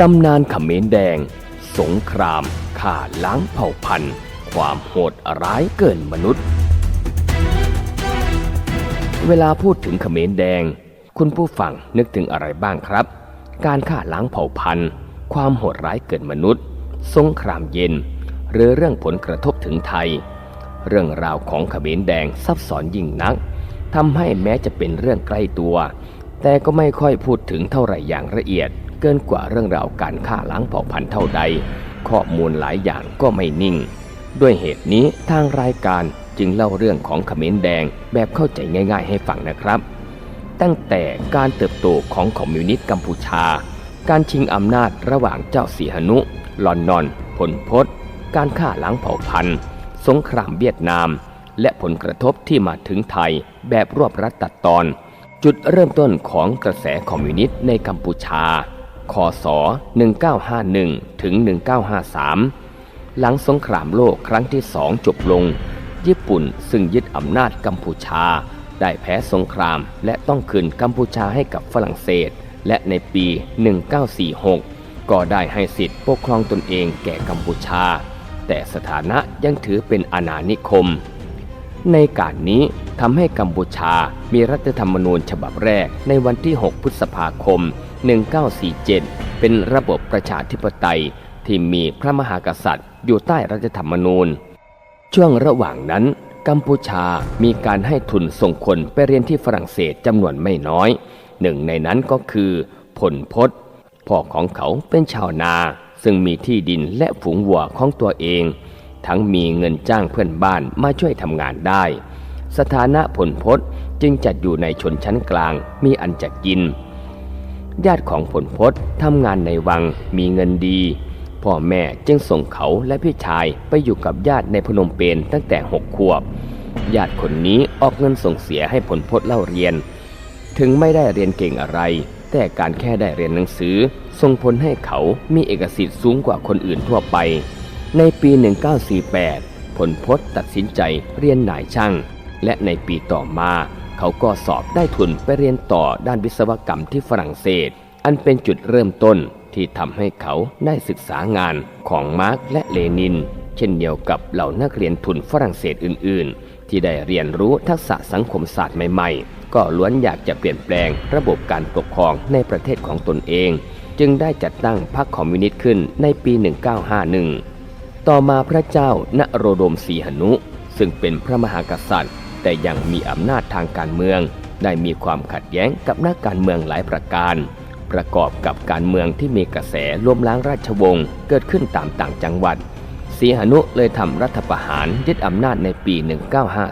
ตำนานเขมรแดง สงครามข่าล้างเผ่าพันธุ์ ความโหดร้ายเกินมนุษย์ เวลาพูดถึงเขมรแดง คุณผู้ฟังนึกถึงอะไรบ้างครับ การฆ่าล้างเผ่าพันธุ์ ความโหดร้ายเกินมนุษย์ สงครามเย็น หรือเรื่องผลกระทบถึงไทย เรื่องราวของเขมรแดงซับซ้อนยิ่งนักทำให้แม้จะเป็นเรื่องใกล้ตัว แต่ก็ไม่ค่อยพูดถึงเท่าไหร่อย่างละเอียด เกินกว่าเรื่องราวการฆ่าล้างเผ่าพันธุ์เท่าใด ข้อมูลหลายอย่างก็ไม่นิ่ง ด้วยเหตุนี้ทางรายการจึงเล่าเรื่องของเขมรแดงแบบเข้าใจง่าย ๆ ให้ฟังนะครับ ตั้งแต่การเติบโตของคอมมิวนิสต์กัมพูชา การชิงอำนาจระหว่างเจ้าสีหนุ ลอนนอนผลพศการฆ่าล้างเผ่าพันธุ์ สงครามเวียดนาม และผลกระทบที่มาถึงไทยแบบรวบรัดตัดตอน จุดเริ่มต้นของกระแสคอมมิวนิสต์ในกัมพูชา คศ 1951 ถึง 1953 หลังสงครามโลกครั้งที่สองจบลง ญี่ปุ่นซึ่งยึดอำนาจกัมพูชา ได้แพ้สงครามและต้องคืนกัมพูชาให้กับฝรั่งเศส และในปี 1946 ก็ได้ให้สิทธิปกครองตนเองแก่กัมพูชา แต่สถานะยังถือเป็นอาณานิคม ในการนี้ทำให้กัมพูชามีรัฐธรรมนูญฉบับแรกในวันที่ 6 พฤษภาคม 1947 เป็นระบบประชาธิปไตยที่มีพระมหากษัตริย์อยู่ใต้รัฐธรรมนูญ ช่วงระหว่างนั้น กัมพูชามีการให้ทุนส่งคนไปเรียนที่ฝรั่งเศสจำนวนไม่น้อย หนึ่งในนั้นก็คือผลพศพ่อของเขาเป็นชาวนา ซึ่งมีที่ดินและฝูงวัวของตัวเอง ทั้งมีเงินจ้างเพื่อนบ้านมาช่วยทำงานได้ สถานะผลพศจึงจัดอยู่ในชนชั้นกลางมีอันจะกิน ญาติของผลพศทำงานในวังมีเงินดี พ่อแม่จึงส่งเขาและพี่ชายไปอยู่กับญาติในพนมเปญตั้งแต่หกขวบ ญาติคนนี้ออกเงินส่งเสียให้ผลพศเล่าเรียน ถึงไม่ได้เรียนเก่งอะไร แต่การแค่ได้เรียนหนังสือส่งผลให้เขามีเอกสิทธิ์สูงกว่าคนอื่นทั่วไป ในปี 1948 ผลพศตัดสินใจเรียนนายช่าง และในปีต่อมา เขาก็สอบได้ทุนไปเรียนต่อด้านวิศวกรรมที่ฝรั่งเศส อันเป็นจุดเริ่มต้นที่ทำให้เขาได้ศึกษางานของมาร์กและเลนิน เช่นเดียวกับเหล่านักเรียนทุนฝรั่งเศสอื่น ๆ ที่ได้เรียนรู้ทักษะสังคมศาสตร์ใหม่ๆ ก็ล้วนอยากจะเปลี่ยนแปลงระบบการปกครองในประเทศของตนเอง จึงได้จัดตั้งพรรคคอมมิวนิสต์ขึ้นในปี 1951 ต่อมาพระเจ้าณโรดมสีหนุ ซึ่งเป็นพระมหากษัตริย์ แต่ยังมีอำนาจทางการเมือง ได้มีความขัดแย้งกับนักการเมืองหลายประการ ประกอบกับการเมืองที่มีกระแสล้มล้างราชวงศ์เกิดขึ้นตามต่างจังหวัดสีหนุเลยทำรัฐประหารยึดอำนาจในปี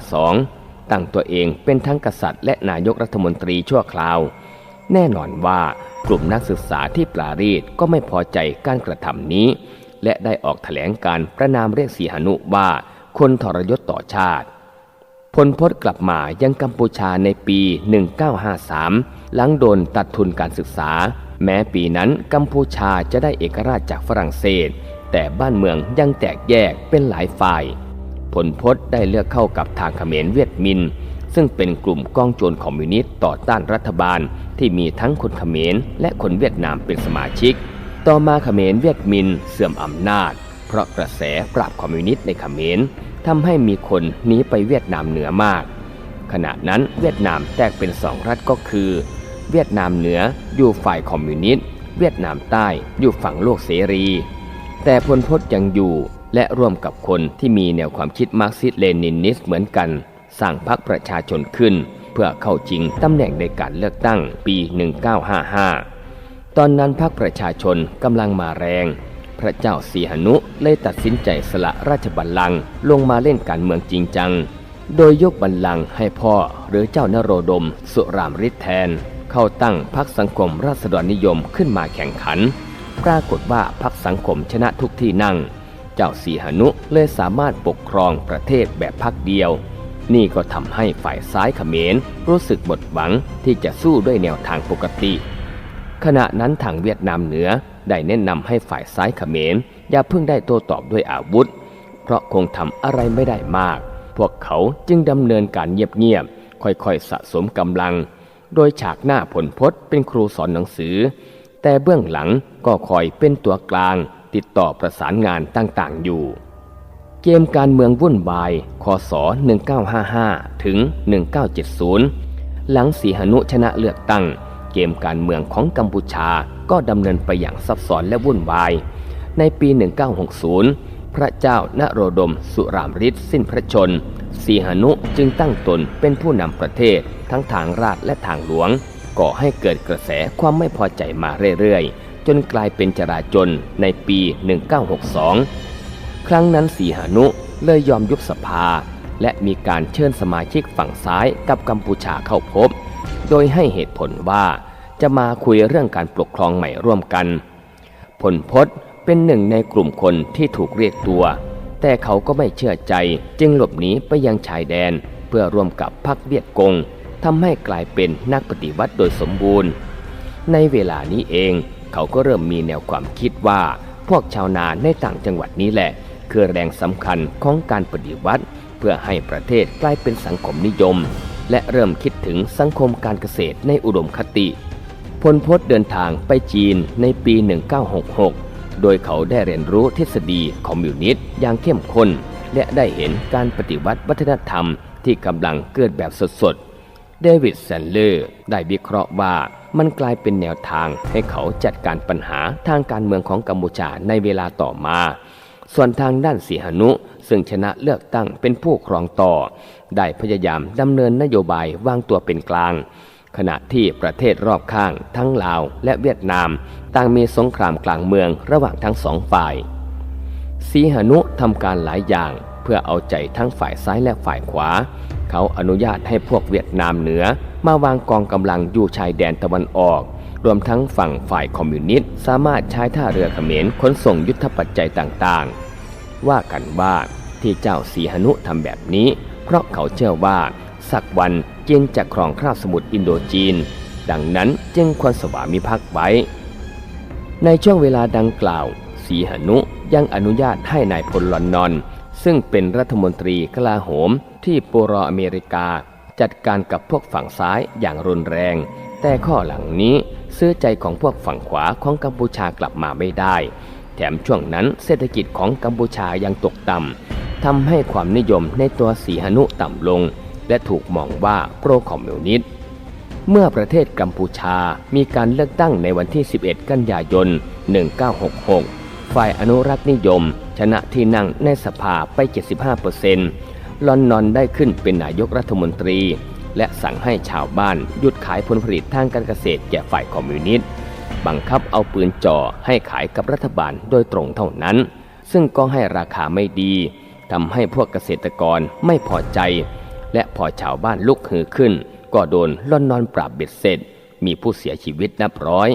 1952 ตั้งตัวเองเป็นทั้งกษัตริย์และนายกรัฐมนตรีชั่วคราว แน่นอนว่ากลุ่มนักศึกษาที่ปรารีดก็ไม่พอใจการกระทำนี้ และได้ออกแถลงการประนามเรียกสีหนุว่า คนทรยศต่อชาติ พลพศกลับมายังกัมพูชาในปี 1953 หลังโดนตัดทุนการศึกษา แม้ปีนั้นกัมพูชาจะได้เอกราชจากฝรั่งเศส แต่บ้านเมืองยังแตกแยกเป็นหลายฝ่าย พลพศได้เลือกเข้ากับทางเขมรเวียดมิน ซึ่งเป็นกลุ่มกองโจรคอมมิวนิสต์ต่อต้านรัฐบาล ที่มีทั้งคนเขมรและคนเวียดนามเป็นสมาชิก ต่อมาเขมรเวียดมินเสื่อมอำนาจ เพราะกระแสปราบคอมมิวนิสต์ในเขมร ทำให้มีคนหนีไปเวียดนามเหนือมาก ขณะนั้นเวียดนามแตกเป็นสองรัฐก็คือ เวียดนามเหนืออยู่ฝ่ายคอมมิวนิสต์เวียดนามใต้อยู่ฝั่งโลกเสรี แต่พลพศยังอยู่และร่วมกับคนที่มีแนวความคิดมาร์กซิสเลนินนิสเหมือนกันสร้างพรรคประชาชนขึ้น เพื่อเข้าจริงตำแหน่งในการเลือกตั้งปี 1955 ตอนนั้นพรรคประชาชนกำลังมาแรง พระเจ้าสีหนุเลยตัดสินใจสละราชบัลลังก์ลงมาเล่นการเมืองจริงจัง โดยยกบัลลังก์ให้พ่อหรือเจ้านโรดม สุรามฤทธิ์แทน เข้าตั้งพรรคสังคมราษฎรนิยมขึ้นมาแข่งขัน ปรากฏว่าพรรคสังคมชนะทุกที่นั่ง เจ้าสีหนุเลยสามารถปกครองประเทศแบบพรรคเดียว นี่ก็ทำให้ฝ่ายซ้ายเขมรรู้สึกหมดหวังที่จะสู้ด้วยแนวทางปกติ ขณะนั้นทางเวียดนามเหนือ ได้แนะนำให้ฝ่ายซ้ายเขมรอย่าเพิ่งได้โต้ตอบด้วยอาวุธ เพราะคงทำอะไรไม่ได้มาก พวกเขาจึงดำเนินการเงียบๆ ค่อยๆสะสมกำลัง โดยฉากหน้าผลพศเป็นครูสอนหนังสือ แต่เบื้องหลังก็คอยเป็นตัวกลาง ติดต่อประสานงานต่างๆอยู่ เกมการเมืองวุ่นวายคศ1955 ถึง 1970 หลังสีหนุชนะเลือกตั้ง เกมการเมืองของกัมพูชาก็ดำเนินไปอย่างซับซ้อนและวุ่นวาย ในปี 1960 พระเจ้านโรดมสุรามฤทธิ์สิ้นพระชน สีหนุจึงตั้งตนเป็นผู้นำประเทศทั้งทางราชและทางหลวง ก่อให้เกิดกระแสความไม่พอใจมาเรื่อยๆ จนกลายเป็นจราจนในปี 1962 ครั้งนั้นสีหนุเลยยอมยุบสภา และมีการเชิญสมาชิกฝั่งซ้ายกับกัมพูชาเข้าพบ โดยให้เหตุผลว่าจะมาคุยเรื่องการปกครองใหม่ร่วมกัน ผลพศเป็นหนึ่งในกลุ่มคนที่ถูกเรียกตัว แต่เขาก็ไม่เชื่อใจจึงหลบหนีไปยังชายแดน เพื่อร่วมกับพรรคเวียดกงทำให้กลายเป็นนักปฏิวัติโดยสมบูรณ์ ในเวลานี้เองเขาก็เริ่มมีแนวความคิดว่าพวกชาวนาในต่างจังหวัดนี้แหละ คือแรงสำคัญของการปฏิวัติ เพื่อให้ประเทศกลายเป็นสังคมนิยม และเริ่มคิดถึงสังคมการเกษตรในอุดมคติพลพศเดินทางไปจีนในปี 1966 โดยเขาได้เรียนรู้ทฤษฎีคอมมิวนิสต์อย่างเข้มข้น และได้เห็นการปฏิวัติวัฒนธรรมที่กำลังเกิดแบบสดๆ เดวิดแซนเลอร์ได้วิเคราะห์ว่ามันกลายเป็นแนวทางให้เขาจัดการปัญหาทางการเมืองของกัมพูชาในเวลาต่อมา ส่วนทางด้านสีหนุ ซึ่งชนะเลือกตั้งเป็นผู้ครองต่อ ได้พยายามดำเนินนโยบายวางตัวเป็นกลาง ขณะที่ประเทศรอบข้าง ทั้งลาวและเวียดนาม ต่างมีสงครามกลางเมืองระหว่างทั้งสองฝ่ายสีหนุทำการหลายอย่างเพื่อเอาใจทั้งฝ่ายซ้ายและฝ่ายขวา เขาอนุญาตให้พวกเวียดนามเหนือ มาวางกองกำลังอยู่ชายแดนตะวันออก รวมทั้งฝั่งฝ่ายคอมมิวนิสต์สามารถใช้ท่าเรือเขมรขนส่งยุทธปัจจัยต่างๆ ว่ากันว่าที่เจ้าสีหนุทำแบบนี้ เพราะเขาเชื่อว่า สักวันจีนจะครองคราบสมุทรอินโดจีน ดังนั้นจึงควรสวามิภักดิ์ไว้ ในช่วงเวลาดังกล่าว สีหนุยังอนุญาตให้นายพลลอนนอน ซึ่งเป็นรัฐมนตรีกลาโหมที่โปรอเมริกา จัดการกับพวกฝั่งซ้ายอย่างรุนแรง แต่ข้อหลังนี้ซื้อใจของพวกฝั่งขวาของกัมพูชากลับมาไม่ได้ แถมช่วงนั้นเศรษฐกิจของกัมพูชายังตกต่ำทำให้ความนิยมในตัวสีหนุต่ำลง และถูกมองว่าโปรคอมมิวนิสต์เมื่อประเทศกัมพูชามีการเลือกตั้งในวันที่ 11 กันยายน 1966 ฝ่ายอนุรักษ์นิยม ชนะที่นั่งในสภาไป 75%ลอนนอนได้ขึ้นเป็นนายกรัฐมนตรี และสั่งให้ชาวบ้านหยุดขายผลผลิตทางการเกษตรแก่ฝ่ายคอมมิวนิสต์ บังคับเอาปืนจ่อให้ขายกับรัฐบาลโดยตรงเท่านั้น ซึ่งก็ให้ราคาไม่ดีทำให้พวกเกษตรกรไม่พอใจ และพอชาวบ้านลุกฮือขึ้น ก็โดนล่อนนอนปราบเบ็ดเสร็จ มีผู้เสียชีวิตนับร้อย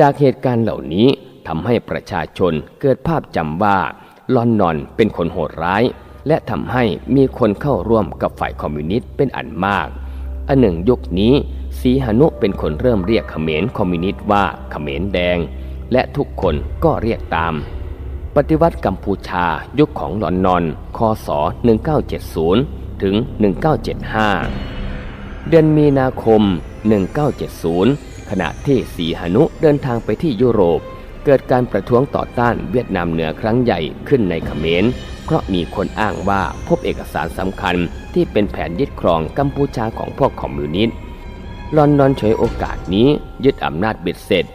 จากเหตุการณ์เหล่านี้ทำให้ประชาชนเกิดภาพจำว่าลอนนอนเป็นคนโหดร้าย และทำให้มีคนเข้าร่วมกับฝ่ายคอมมิวนิสต์เป็นอันมาก อันหนึ่งยุคนี้ สีหนุเป็นคนเริ่มเรียกเขมรคอมมิวนิสต์ว่าเขมรแดง และทุกคนก็เรียกตาม ปฏิวัติกัมพูชายุคของหลอนนอน คศ 1970 ถึง 1975 เดือนมีนาคม 1970 ขณะที่สีหนุเดินทางไปที่ยุโรป เกิดการประท้วงต่อต้านเวียดนามเหนือครั้งใหญ่ขึ้นในเขมรเพราะมีคนอ้างว่าพบเอกสารสำคัญที่เป็นแผนยึดครองกัมพูชาของพวกคอมมิวนิสต์ ลอนดอนฉยโอกาสนี้ยึดอำนาจเบ็ดเสร็จ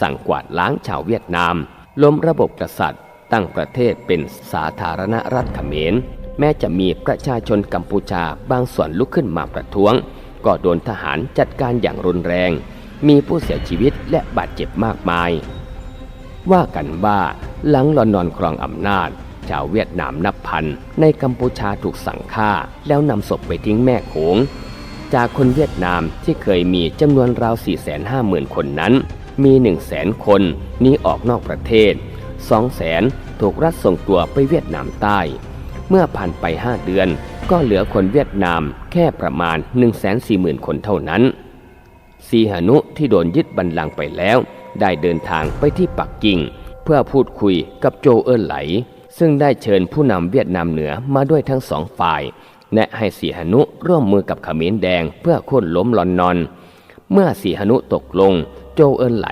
สั่งกวาดล้างชาวเวียดนาม ล้มระบบกษัตริย์ ตั้งประเทศเป็นสาธารณรัฐเขมร แม้จะมีประชาชนกัมพูชาบางส่วนลุกขึ้นมาประท้วง ก็โดนทหารจัดการอย่างรุนแรง มีผู้เสียชีวิตและบาดเจ็บมากมาย ว่ากันว่าหลังลอนดอนครองอำนาจ ชาวเวียดนามนับพันในกัมพูชาถูกสั่งฆ่าแล้วนำศพไปทิ้งแม่โขง จากคนเวียดนามที่เคยมีจำนวนราว 450,000 คนนั้น มี 100,000 คนหนี้ออกนอกประเทศ 200,000 ถูกรัฐส่งตัวไปเวียดนามใต้ เมื่อผ่านไป 5 เดือน ก็เหลือคนเวียดนามแค่ประมาณ 140,000 คนเท่านั้นสีหนุที่โดนยึดบัลลังก์ไปแล้ว ได้เดินทางไปที่ปักกิ่ง เพื่อพูดคุยกับโจเอินไหล ซึ่งได้เชิญผู้นำเวียดนามเหนือมาด้วยทั้งสองฝ่าย แนะให้สีหนุร่วมมือกับขมรแดงเพื่อโค่นล้มลอนนอน เมื่อสีหนุตกลง โจเอินไหล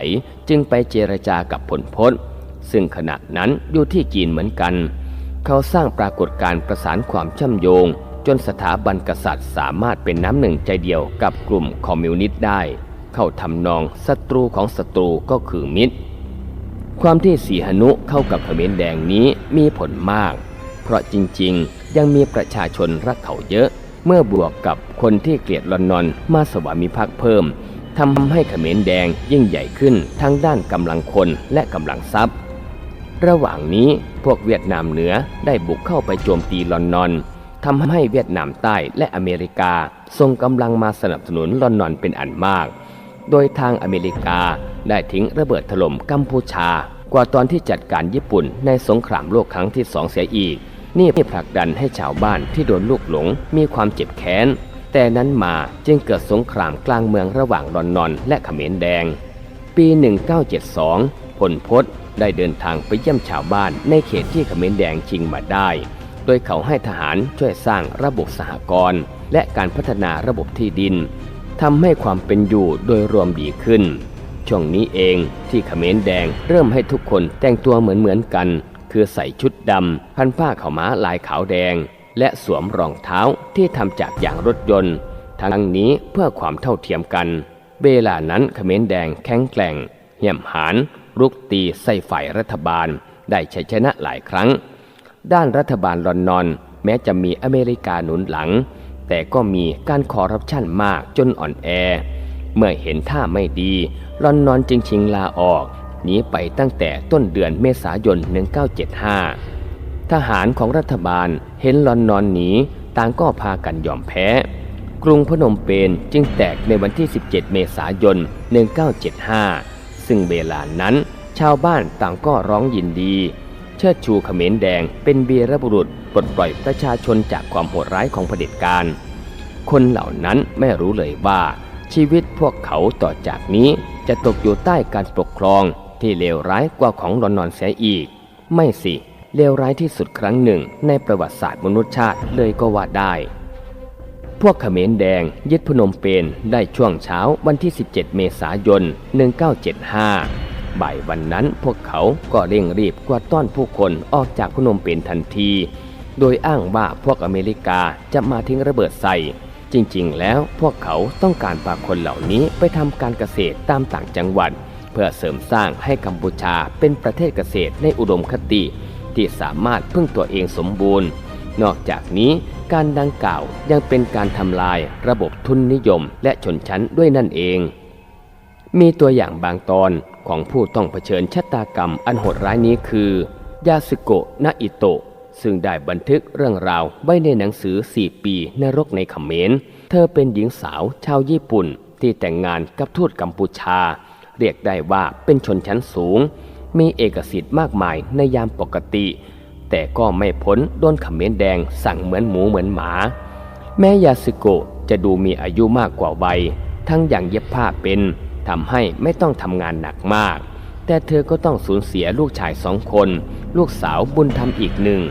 จึงไปเจรจากับผลพศซึ่งขณะนั้นอยู่ที่จีนเหมือนกัน เขาสร้างปรากฏการ์ประสานความเชื่อมโยง จนสถาบันกษัตริย์สามารถเป็นน้ำหนึ่งใจเดียวกับกลุ่มคอมมิวนิสต์ได้ เข้าทำนองศัตรูของศัตรูก็คือมิตร ความที่สีหนุเข้ากับขมรแดงนี้มีผลมาก เพราะจริงๆ ยังมีประชาชนรักเขาเยอะ เมื่อบวกกับคนที่เกลียดลอนนอนมาสวามิภักดิ์เพิ่มทำให้เขมรแดงยิ่งใหญ่ขึ้นทั้งด้านกำลังคนและกำลังทรัพย์ ระหว่างนี้พวกเวียดนามเหนือได้บุกเข้าไปโจมตีลอนนอนทำให้เวียดนามใต้และอเมริกาส่งกำลังมาสนับสนุนลอนนอนเป็นอันมาก โดยทางอเมริกาได้ทิ้งระเบิดถล่มกัมพูชากว่าตอนที่จัดการญี่ปุ่นในสงครามโลกครั้งที่สองเสียอีก นี่ผลักดันให้ชาวบ้านที่โดนลูกหลงมีความเจ็บแค้น แต่นั้นมาจึงเกิดสงครามกลางเมืองระหว่างลอนนอนและเขมรแดง ปี 1972 พลพศได้เดินทางไปเยี่ยมชาวบ้านในเขตที่เขมรแดงชิงมาได้ โดยเขาให้ทหารช่วยสร้างระบบสหกรณ์และการพัฒนาระบบที่ดินทำให้ความเป็นอยู่โดยรวมดีขึ้น ช่วงนี้เองที่เขมรแดงเริ่มให้ทุกคนแต่งตัวเหมือนเหมือนๆกัน คือใส่ชุดดำพันผ้าขาวม้าลายขาวแดง และสวมรองเท้าที่ทำจากยางรถยนต์ ทั้งนี้เพื่อความเท่าเทียมกัน เวลานั้นเขมรแดงแข็งแกร่งเหี่ยมหานรุกตีใส่ฝ่ายรัฐบาล ได้ชัยชนะหลายครั้ง ด้านรัฐบาลลอนนอน แม้จะมีอเมริกาหนุนหลัง แต่ก็มีการคอร์รัปชันมากจนอ่อนแอ เมื่อเห็นท่าไม่ดีลอนนอนจึงชิงลาออก นีไปตั้งแต่ต้นเดือนเมษายน 1975 ทหารของรัฐบาลเห็นลอนนอนหนีต่างก็พากันยอมแพ้ กรุงพนมเปญจึงแตกในวันที่ 17 เมษายน 1975 ซึ่งเวลานั้นชาวบ้านต่างก็ร้องยินดี เชิดชูเขมรแดงเป็นวียรบุรุษปลดปล่อยประชาชนจากความโหดร้ายของเผด็จการ คนเหล่านั้นไม่รู้เลยว่าชีวิตพวกเขาต่อจากนี้จะตกอยู่ใต้การปกครอง ที่เลวร้ายกว่าของลอนนอนเสียอีก ไม่สิเลวร้ายที่สุดครั้งหนึ่งในประวัติศาสตร์มนุษยชาติเลยก็ว่าได้ พวกเขมรแดงยึดพนมเปญได้ช่วงเช้าวันที่ 17 เมษายน 1975 บ่ายวันนั้นพวกเขาก็เร่งรีบกวาดต้อนผู้คนออกจากพนมเปญทันที โดยอ้างว่าพวกอเมริกาจะมาทิ้งระเบิดใส่จริงๆ แล้วพวกเขาต้องการพาคนเหล่านี้ไปทำการเกษตรตามต่างจังหวัด พื่อเสริมสร้างให้กัมพูชาเป็นประเทศเกษตรในอุดมคติที่สามารถพึ่งตัวเองสมบูรณ์ นอกจากนี้การดังกล่าวยังเป็นการทำลายระบบทุนนิยมและชนชั้นด้วยนั่นเอง มีตัวอย่างบางตอนของผู้ต้องเผชิญชะตากรรมอันโหดร้ายนี้คือ ยาสึโกะนาอิโตะ ซึ่งได้บันทึกเรื่องราวไว้ในหนังสือ 4 ปีนรกในเขมร เธอเป็นหญิงสาวชาวญี่ปุ่นที่แต่งงานกับทูตกัมพูชา เรียกได้ว่าเป็นชนชั้นสูง มีเอกสิทธิ์มากมายในยามปกติ แต่ก็ไม่พ้นโดนขมรแดงสั่งเหมือนหมูเหมือนหมา แม้ยาสึโกะจะดูมีอายุมากกว่าวัย ทั้งอย่างเย็บผ้าเป็นทำให้ไม่ต้องทำงานหนักมาก แต่เธอก็ต้องสูญเสียลูกชายสองคน ลูกสาวบุญธรรมอีกหนึ่ง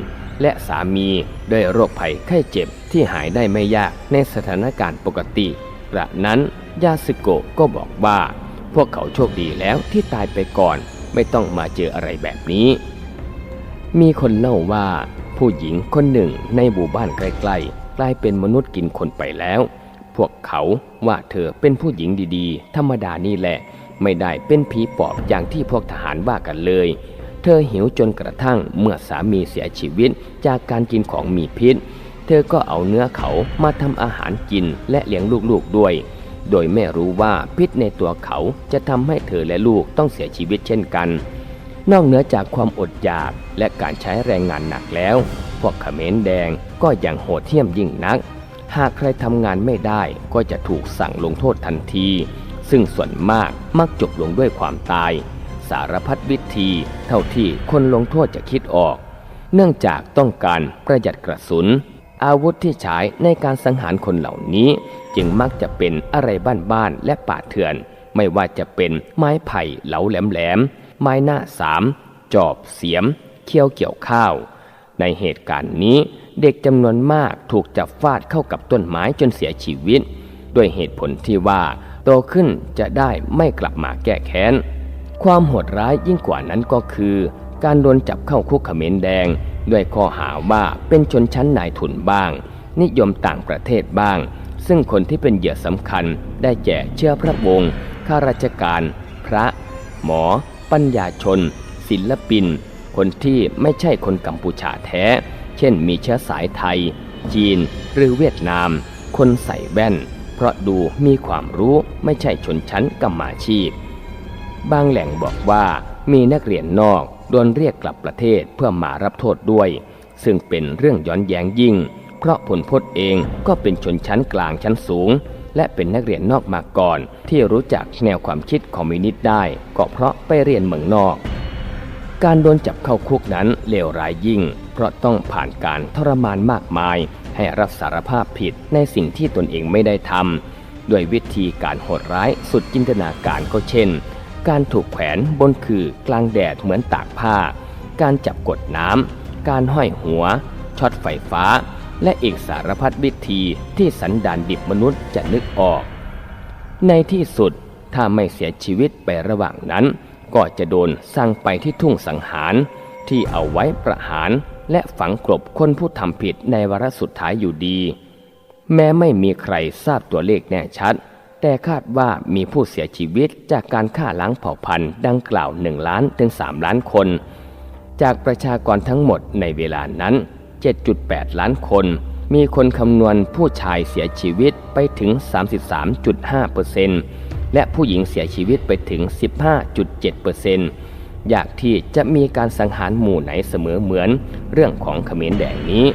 และสามีด้วยโรคภัยไข้เจ็บที่หายได้ไม่ยากในสถานการณ์ปกติกระนั้นยาสึโกะก็บอกว่า พวกเขาโชคดีแล้วที่ตายไปก่อนไม่ต้องมาเจออะไรแบบนี้ มีคนเล่าว่าผู้หญิงคนหนึ่งในหมู่บ้านใกล้ๆกลายเป็นมนุษย์กินคนไปแล้ว พวกเขาว่าเธอเป็นผู้หญิงดีๆ ธรรมดานี่แหละ ไม่ได้เป็นผีปอบอย่างที่พวกทหารว่ากันเลย เธอหิวจนกระทั่งเมื่อสามีเสียชีวิตจากการกินของมีพิษ เธอก็เอาเนื้อเขามาทำอาหารกินและเลี้ยงลูกๆด้วย โดยไม่รู้ว่าพิษในตัวเขาจะทำให้เธอและลูกต้องเสียชีวิตเช่นกัน นอกเหนือจากความอดอยากและการใช้แรงงานหนักแล้ว พวกเขมรแดงก็ยังโหดเหี้ยมยิ่งนัก หากใครทำงานไม่ได้ก็จะถูกสั่งลงโทษทันที ซึ่งส่วนมากมักจบลงด้วยความตาย สารพัดวิธี เท่าที่คนลงโทษจะคิดออก เนื่องจากต้องการประหยัดกระสุน อาวุธที่ใช้ในการสังหารคนเหล่านี้ จึงมักจะเป็นอะไรบ้านๆและป่าเถื่อน ไม่ว่าจะเป็นไม้ไผ่เหลาแหลมๆไม้หน้าสาม จอบเสียม เคี้ยวเกี่ยวข้าว ในเหตุการณ์นี้เด็กจำนวนมากถูกจับฟาดเข้ากับต้นไม้จนเสียชีวิต ด้วยเหตุผลที่ว่าโตขึ้นจะได้ไม่กลับมาแก้แค้น ความโหดร้ายยิ่งกว่านั้นก็คือ การโดนจับเข้าคุกเขมรแดง ด้วยข้อหาว่าเป็นชนชั้นนายทุนบ้าง นิยมต่างประเทศบ้าง ซึ่งคนที่เป็นเหยื่อสำคัญได้แก่เชื่อพระวงศ์ข้าราชการ พระ หมอ ปัญญาชน ศิลปิน คนที่ไม่ใช่คนกัมพูชาแท้ เช่นมีเชื้อสายไทย จีน หรือเวียดนาม คนใส่แว่น เพราะดูมีความรู้ไม่ใช่ชนชั้นกรรมาชีพ บางแหล่งบอกว่ามีนักเรียนนอก โดนเรียกกลับประเทศเพื่อมารับโทษด้วย ซึ่งเป็นเรื่องย้อนแย้งยิ่ง เพราะผลพจน์เองก็เป็นชนชั้นกลางชั้นสูง และเป็นนักเรียนนอกมาก่อน ที่รู้จักแนวความคิดคอมมิวนิสต์ได้ ก็เพราะไปเรียนเมืองนอก การโดนจับเข้าคุกนั้นเลวร้ายยิ่ง เพราะต้องผ่านการทรมานมากมาย ให้รับสารภาพผิดในสิ่งที่ตนเองไม่ได้ทำด้วยวิธีการโหดร้ายสุดจินตนาการก็เช่น การถูกแขวนบนคือกลางแดดเหมือนตากผ้า การจับกดน้ำ การห้อยหัว ช็อตไฟฟ้า และอีกสารพัดวิธีที่สันดานดิบมนุษย์จะนึกออก ในที่สุดถ้าไม่เสียชีวิตไประหว่างนั้น ก็จะโดนสั่งไปที่ทุ่งสังหาร ที่เอาไว้ประหารและฝังกลบคนผู้ทำผิดในวาระสุดท้ายอยู่ดี แม้ไม่มีใครทราบตัวเลขแน่ชัด แต่คาดว่ามีผู้เสียชีวิตจากการฆ่าล้างเผ่าพันธุ์ดังกล่าว 1 ล้านถึง 3 ล้านคน จากประชากรทั้งหมดในเวลานั้น 7.8 ล้านคน มีคนคำนวณผู้ชายเสียชีวิตไปถึง 33.5%และผู้หญิงเสียชีวิตไปถึง 15.7%อยากที่จะมีการสังหารหมู่ไหนเสมอเหมือนเรื่องของเขมรแดงนี้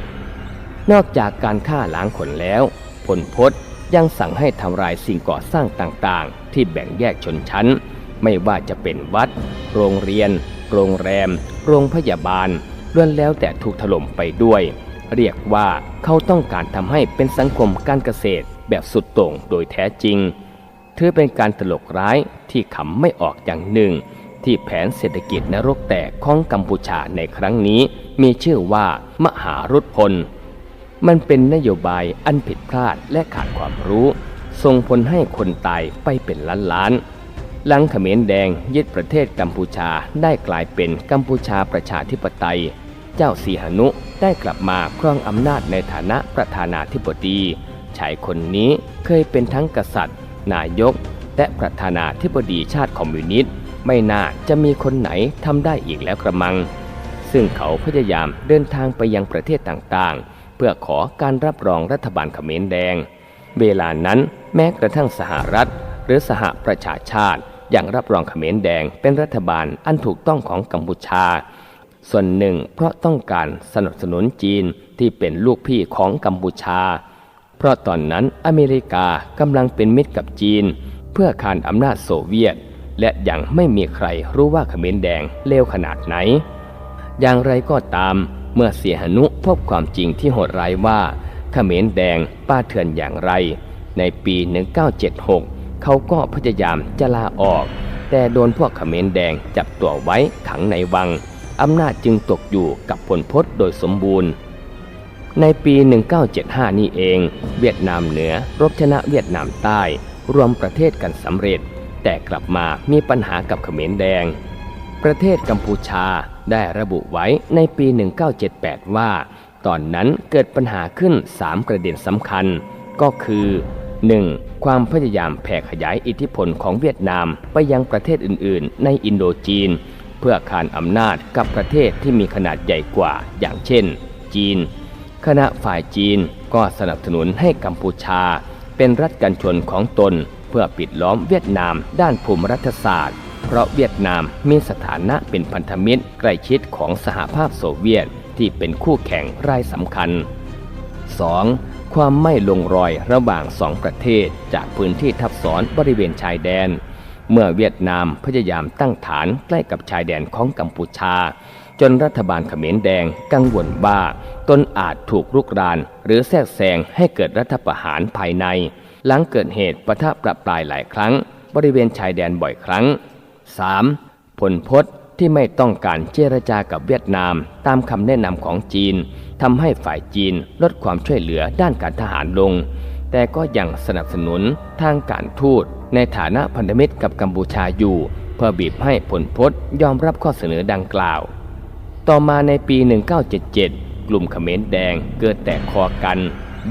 นอกจากการฆ่าล้างคนแล้ว พลพศ ยังสั่งให้ทำลายสิ่งก่อสร้างต่างๆ ที่แบ่งแยกชนชั้น ไม่ว่าจะเป็นวัด โรงเรียน โรงแรม โรงพยาบาลล้วนแล้วแต่ถูกถล่มไปด้วย เรียกว่าเขาต้องการทำให้เป็นสังคมการเกษตรแบบสุดโต่งโดยแท้จริงถือเป็นการตลกร้ายที่ขำไม่ออกอย่างหนึ่ง ที่แผนเศรษฐกิจนรกแตกของกัมพูชาในครั้งนี้ มีชื่อว่ามหารุดพล มันเป็นนโยบายอันผิดพลาดและขาดความรู้ ส่งผลให้คนตายไปเป็นล้านล้านๆหลังเขมรแดงยึดประเทศกัมพูชาได้กลายเป็นกัมพูชาประชาธิปไตย เจ้าสีหนุได้กลับมาครองอำนาจในฐานะประธานาธิบดีชายคนนี้เคยเป็นทั้งกษัตริย์ นายก และประธานาธิบดีชาติคอมมิวนิสต์ ไม่น่าจะมีคนไหนทำได้อีกแล้วกระมัง ซึ่งเขาพยายามเดินทางไปยังประเทศต่างๆ พื่อขอการรับรองรัฐบาลเขมรแดง เวลานั้นแม้กระทั่งสหรัฐ หรือสหประชาชาติยังรับรองเขมรแดงเป็นรัฐบาลอันถูกต้องของกัมพูชา ส่วนหนึ่งเพราะต้องการสนับสนุนจีนที่เป็นลูกพี่ของกัมพูชา เพราะตอนนั้นอเมริกากำลังเป็นมิตรกับจีน เพื่อขานอำนาจโซเวียต และยังไม่มีใครรู้ว่าเขมรแดงเลวขนาดไหน อย่างไรก็ตาม เมื่อเสียหนุพบความจริงที่โหดร้ายว่าขเขมรแดงป้าเถื่อนอย่างไร ในปี 1976 เขาก็พยายามจะลาออก แต่โดนพวกขเขมรแดงจับตัวไว้ขังในวัง อำนาจจึงตกอยู่กับผลพศโดยสมบูรณ์ ในปี 1975 นี่เอง เวียดนามเหนือรบชนะเวียดนามใต้รวมประเทศกันสำเร็จ แต่กลับมามีปัญหากับขเขมรแดง ประเทศกัมพูชา ได้ระบุไว้ในปี 1978 ว่า ตอนนั้นเกิดปัญหาขึ้น 3 ประเด็นสำคัญ ก็คือ 1. ความพยายามแผ่ขยายอิทธิพลของเวียดนามไปยังประเทศอื่น ๆ ในอินโดจีน เพื่อขานอำนาจกับประเทศที่มีขนาดใหญ่กว่า อย่างเช่น จีน คณะฝ่ายจีนก็สนับสนุนให้กัมพูชา เป็นรัฐกันชนของตน เพื่อปิดล้อมเวียดนามด้านภูมิรัฐศาสตร์ เพราะเวียดนามมีสถานะเป็นพันธมิตรใกล้ชิดของสหภาพโซเวียตที่เป็นคู่แข่งรายสำคัญ 2. ความไม่ลงรอยระหว่างสองประเทศจากพื้นที่ทับซ้อนบริเวณชายแดน เมื่อเวียดนามพยายามตั้งฐานใกล้กับชายแดนของกัมพูชา จนรัฐบาลเขมรแดงกังวลว่าตนอาจถูกรุกราน หรือแทรกแซงให้เกิดรัฐประหารภายใน หลังเกิดเหตุประทะประปรายหลายครั้ง บริเวณชายแดนบ่อยครั้ง 3. ผลพจน์ที่ไม่ต้องการเจรจากับเวียดนาม ตามคำแนะนำของจีนทำให้ฝ่ายจีนลดความช่วยเหลือด้านการทหารลง แต่ก็ยังสนับสนุนทางการทูตในฐานะพันธมิตรกับกัมพูชาอยู่ เพื่อบีบให้ผลพจน์ยอมรับข้อเสนอดังกล่าว ต่อมาในปี 1977 กลุ่มเขมรแดงเกิดแตกคอกัน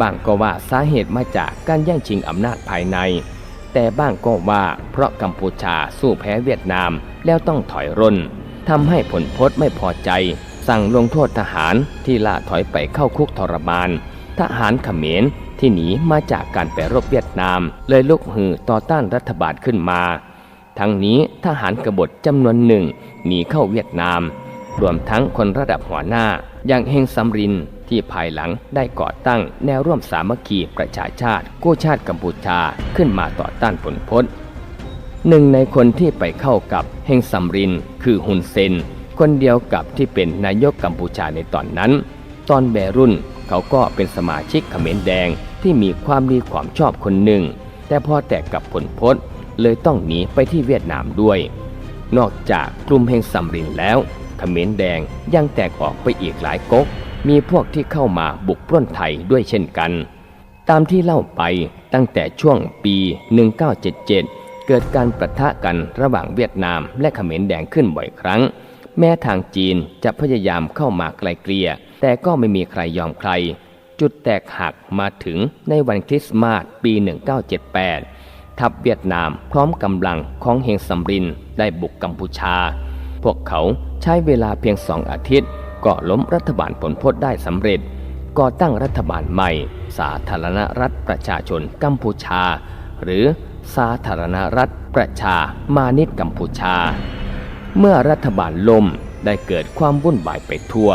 บ้างก็ว่าสาเหตุมาจากการแย่งชิงอำนาจภายใน แต่บ้างก็ว่าเพราะกัมพูชาสู้แพ้เวียดนามแล้วต้องถอยร่นทำให้ผลพจน์ไม่พอใจ สั่งลงโทษทหารที่ล่าถอยไปเข้าคุกทรมาน ทหารเขมรที่หนีมาจากการไปรบเวียดนาม เลยลุกฮือต่อต้านรัฐบาลขึ้นมา ทั้งนี้ทหารกบฏจำนวนหนึ่งหนีเข้าเวียดนาม รวมทั้งคนระดับหัวหน้าอย่างเฮงซัมริน ที่ภายหลังได้ก่อตั้งแนวร่วมสามัคคีประชาชาติกู้ชาติกัมพูชาขึ้นมาต่อต้านผลพจน์หนึ่งในคนที่ไปเข้ากับเฮงซัมริน คือฮุนเซน คนเดียวกับที่เป็นนายกกัมพูชาในตอนนั้น ตอนแบรุ่นเขาก็เป็นสมาชิกเขมรแดงที่มีความดีความชอบคนหนึ่ง แต่พอแตกกับผลพจน์เลยต้องหนีไปที่เวียดนามด้วย นอกจากกลุ่มเฮงซัมรินแล้วเขมรแดงยังแตกออกไปอีกหลายก๊ก มีพวกที่เข้ามาบุกปล้นไทยด้วยเช่นกัน ตามที่เล่าไปตั้งแต่ช่วงปี 1977 เกิดการประทะกันระหว่างเวียดนามและเขมรแดงขึ้นบ่อยครั้ง แม้ทางจีนจะพยายามเข้ามาไกลเกลี่ย แต่ก็ไม่มีใครยอมใคร จุดแตกหักมาถึงในวันคริสต์มาสปี 1978 ทัพเวียดนามพร้อมกำลังของเฮงซัมรินได้บุกกัมพูชา พวกเขาใช้เวลาเพียงสองอาทิตย์ ก็ล้มรัฐบาลผลพจน์ได้สำเร็จ ก่อตั้งรัฐบาลใหม่ สาธารณรัฐประชาชนกัมพูชา หรือสาธารณรัฐประชามานิตกัมพูชา เมื่อรัฐบาลล่มได้เกิดความวุ่นวายไปทั่ว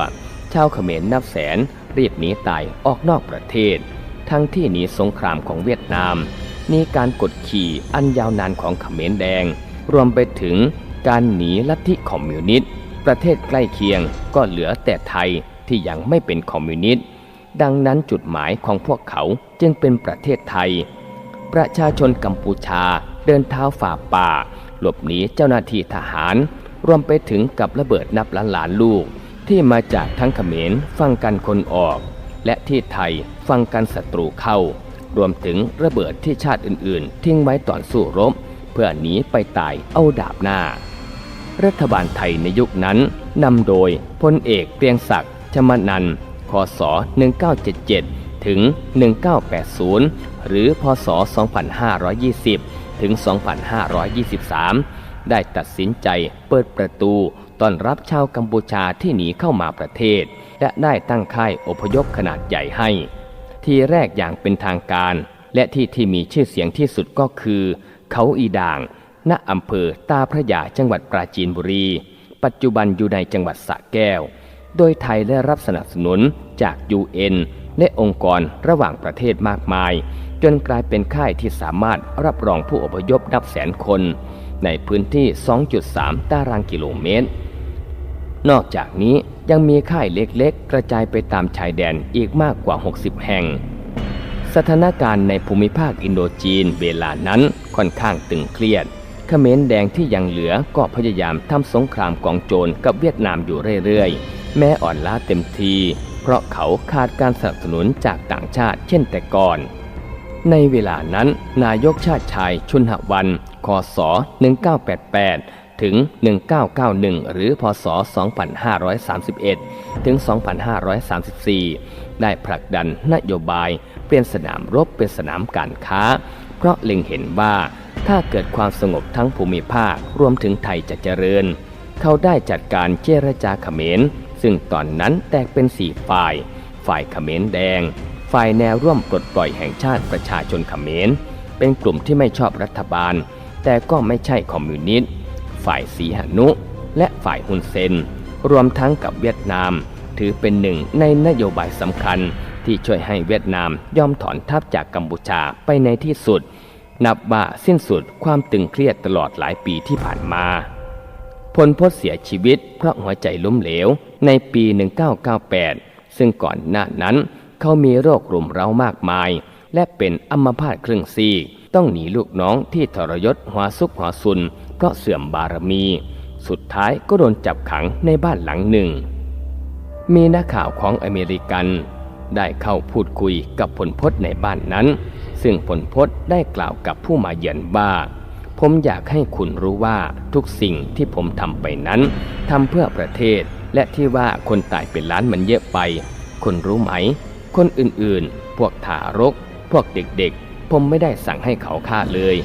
ชาวเขมรนับแสนรีบหนีตายออกนอกประเทศ ทั้งที่หนีสงครามของเวียดนามหนีการกดขี่อันยาวนานของเขมรแดง รวมไปถึงการหนีลัทธิคอมมิวนิสต์ ประเทศใกล้เคียงก็เหลือแต่ไทยที่ยังไม่เป็นคอมมิวนิสต์ ดังนั้นจุดหมายของพวกเขาจึงเป็นประเทศไทย ประชาชนกัมพูชาเดินเท้าฝ่าป่า หลบหนีเจ้าหน้าที่ทหาร รวมไปถึงกับระเบิดนับล้านล้านลูก ที่มาจากทั้งเขมรฟังกันคนออก และที่ไทยฟังกันศัตรูเข้า รวมถึงระเบิดที่ชาติอื่น ๆ ทิ้งไว้ตอนสู้รบ เพื่อหนีไปตายเอาดาบหน้า รัฐบาลไทยในยุคนั้นนำโดยพลเอกเกรียงศักดิ์ชมนันคศ 1977 ถึง 1980 หรือ พศ 2520 ถึง 2523 ได้ตัดสินใจเปิดประตูต้อนรับชาวกัมพูชาที่หนีเข้ามาประเทศ และได้ตั้งค่ายอพยพขนาดใหญ่ให้ ที่แรกอย่างเป็นทางการ และที่ที่มีชื่อเสียงที่สุดก็คือ เขาอีด่าง ณอำเภอตาพระยาจังหวัดปราจีนบุรี ปัจจุบันอยู่ในจังหวัดสระแก้ว โดยไทยได้รับสนับสนุนจาก UN และองค์กรระหว่างประเทศมากมาย จนกลายเป็นค่ายที่สามารถรับรองผู้อพยพนับแสนคน ในพื้นที่ 2.3 ตารางกิโลเมตร นอกจากนี้ยังมีค่ายเล็กๆ กระจายไปตามชายแดนอีกมากกว่า 60 แห่งสถานการณ์ในภูมิภาคอินโดจีนเวลานั้นค่อนข้างตึงเครียด เขมรแดงที่ยังเหลือก็พยายามทำสงครามกองโจรกับเวียดนามอยู่เรื่อยๆ แม้อ่อนล้าเต็มที เพราะเขาขาดการสนับสนุนจากต่างชาติเช่นแต่ก่อน ในเวลานั้นนายกชาติชายชุนหวัน คศ 1988 ถึง 1991 หรือ พศ 2531 ถึง 2534 ได้ผลักดันนโยบายเปลี่ยนสนามรบเป็นสนามการค้า เพราะเล็งเห็นว่า ถ้าเกิดความสงบทั้งภูมิภาครวมถึงไทยจะเจริญ เขาได้จัดการเจรจาเขมร ซึ่งตอนนั้นแตกเป็นสี่ฝ่าย ฝ่ายเขมรแดง ฝ่ายแนวร่วมปลดปล่อยแห่งชาติประชาชนเขมร เป็นกลุ่มที่ไม่ชอบรัฐบาล แต่ก็ไม่ใช่คอมมิวนิสต์ ฝ่ายสีหนุ และฝ่ายฮุนเซน รวมทั้งกับเวียดนาม ถือเป็นหนึ่งในนโยบายสำคัญที่ช่วยให้เวียดนามยอมถอนทัพจากกัมพูชาไปในที่สุด นับว่าสิ้นสุดความตึงเครียดตลอดหลายปีที่ผ่านมา พลพศเสียชีวิตเพราะหัวใจล้มเหลวในปี 1998 ซึ่งก่อนหน้านั้น เขามีโรครุมเร้ามากมาย และเป็นอัมพาตครึ่งซีกต้องหนีลูกน้องที่ทรยศหัวซุกหัวซุน เพราะเสื่อมบารมี สุดท้ายก็โดนจับขังในบ้านหลังหนึ่ง มีนักข่าวของอเมริกัน ได้เข้าพูดคุยกับพลพศในบ้านนั้น ซึ่งผลพจน์ได้กล่าวกับผู้มาเยือนว่าผมอยากให้คุณรู้ว่าทุกสิ่งที่ผมทำไปนั้นทำเพื่อประเทศ และที่ว่าคนตายเป็นล้านมันเยอะไปคุณรู้ไหม คนอื่นๆ พวกทารก พวกเด็กๆ ผมไม่ได้สั่งให้เขาฆ่าเลย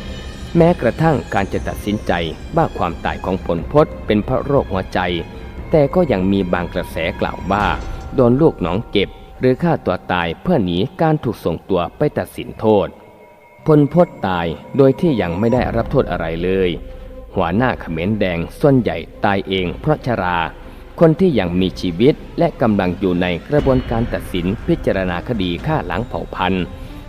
แม้กระทั่งการจะตัดสินใจว่าความตายของผลพจน์เป็นเพราะโรคหัวใจ แต่ก็ยังมีบางกระแสกล่าวว่า โดนลูกน้องเก็บ หรือฆ่าตัวตายเพื่อหนีการถูกส่งตัวไปตัดสินโทษพลพศตายโดยที่ยังไม่ได้รับโทษอะไรเลย หัวหน้าเขมรแดงส่วนใหญ่ตายเองเพราะชรา คนที่ยังมีชีวิตและกำลังอยู่ในกระบวนการตัดสินพิจารณาคดีฆ่าล้างเผ่าพันธุ์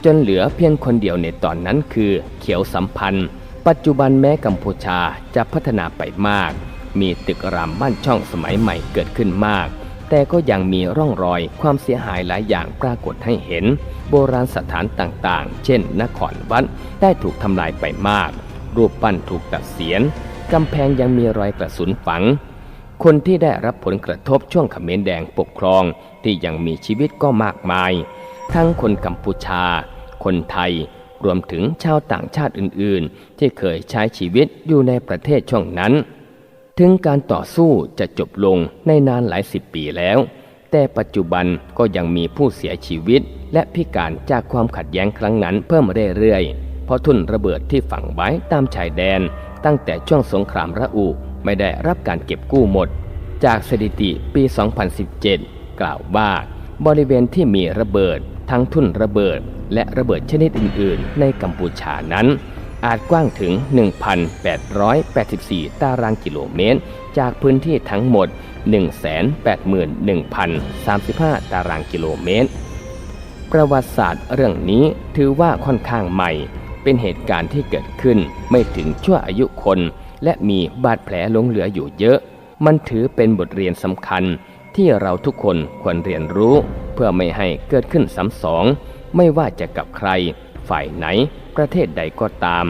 จนเหลือเพียงคนเดียวในตอนนั้นคือเขียวสัมพันธ์ ปัจจุบันแม้กัมพูชาจะพัฒนาไปมาก มีตึกรามบ้านช่องสมัยใหม่เกิดขึ้นมาก แต่ก็ยังมีร่องรอยความเสียหายหลายอย่างปรากฏให้เห็น โบราณสถานต่างๆ เช่น นครวัดได้ถูกทำลายไปมาก รูปปั้นถูกตัดเสียนกำแพงยังมีรอยกระสุนฝัง คนที่ได้รับผลกระทบช่วงเขมรแดงปกครองที่ยังมีชีวิตก็มากมาย ทั้งคนกัมพูชา คนไทย รวมถึงชาวต่างชาติอื่นๆ ที่เคยใช้ชีวิตอยู่ในประเทศช่วงนั้น ถึงการต่อสู้จะจบลงในนานหลายสิบปีแล้ว แต่ปัจจุบันก็ยังมีผู้เสียชีวิต และพิการจากความขัดแย้งครั้งนั้นเพิ่มเรื่อยๆ เพราะทุ่นระเบิดที่ฝังไว้ตามชายแดน ตั้งแต่ช่วงสงครามระอุไม่ได้รับการเก็บกู้หมด จากสถิติปี 2017 กล่าวว่า บริเวณที่มีระเบิด ทั้งทุ่นระเบิด และระเบิดชนิดอื่น ๆ ในกัมพูชานั้น อาจกว้างถึง 1,884 ตารางกิโลเมตร จากพื้นที่ทั้งหมด 181,035 ตารางกิโลเมตร ประวัติศาสตร์เรื่องนี้ถือว่าค่อนข้างใหม่ เป็นเหตุการณ์ที่เกิดขึ้นไม่ถึงชั่วอายุคน และมีบาดแผลหลงเหลืออยู่เยอะ มันถือเป็นบทเรียนสำคัญที่เราทุกคนควรเรียนรู้ เพื่อไม่ให้เกิดขึ้นซ้ำสอง ไม่ว่าจะกับใคร ฝ่ายไหน ประเทศใดก็ตาม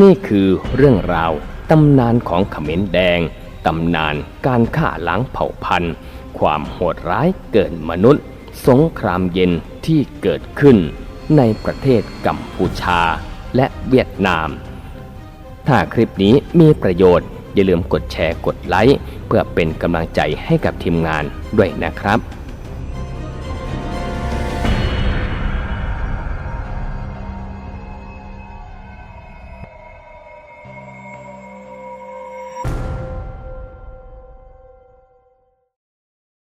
นี่คือเรื่องราวตำนานของเขมรแดง ตำนานการฆ่าล้างเผ่าพันธุ์ ความโหดร้ายเกินมนุษย์ สงครามเย็นที่เกิดขึ้นในประเทศกัมพูชาและเวียดนาม ถ้าคลิปนี้มีประโยชน์อย่าลืมกดแชร์กดไลค์เพื่อเป็นกำลังใจให้กับทีมงานด้วยนะครับ